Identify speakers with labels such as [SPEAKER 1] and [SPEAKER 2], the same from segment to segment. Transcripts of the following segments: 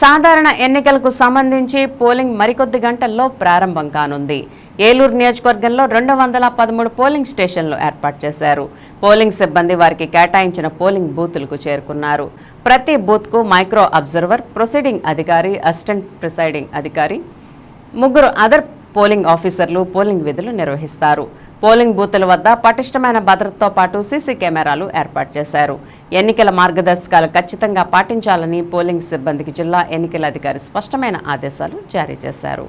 [SPEAKER 1] సాధారణ ఎన్నికలకు సంబంధించి పోలింగ్ మరికొద్ది గంటల్లో ప్రారంభం కానుంది. ఏలూరు నియోజకవర్గంలో రెండు వందల పదమూడు పోలింగ్ స్టేషన్లు ఏర్పాటు చేశారు. పోలింగ్ సిబ్బంది వారికి కేటాయించిన పోలింగ్ బూతులకు చేరుకున్నారు. ప్రతి బూత్కు మైక్రో అబ్జర్వర్ ప్రొసీడింగ్ అధికారి అసిస్టెంట్ ప్రిసైడింగ్ అధికారి ముగ్గురు అదర్ పోలింగ్ ఆఫీసర్లు పోలింగ్ విధులు నిర్వహిస్తారు. పోలింగ్ బూతుల వద్ద పటిష్టమైన భద్రతతో పాటు సీసీ కెమెరాలు ఏర్పాటు చేశారు. ఎన్నికల మార్గదర్శకాలు ఖచ్చితంగా పాటించాలని పోలింగ్ సిబ్బందికి జిల్లా ఎన్నికల అధికారి స్పష్టమైన ఆదేశాలు జారీ చేశారు.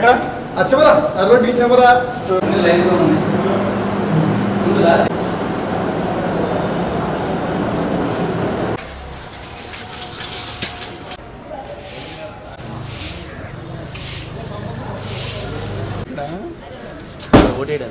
[SPEAKER 2] ఎక్కడ?
[SPEAKER 3] ఆ చివర ఆ రోడ్డుకి చివర ఓటేయడం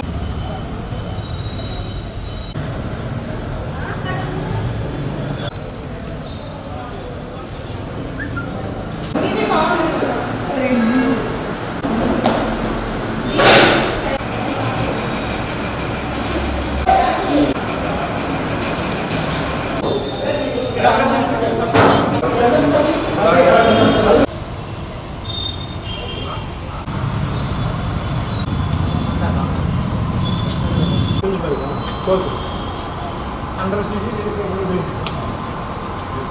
[SPEAKER 3] Andres ini di problem.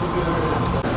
[SPEAKER 3] Jadi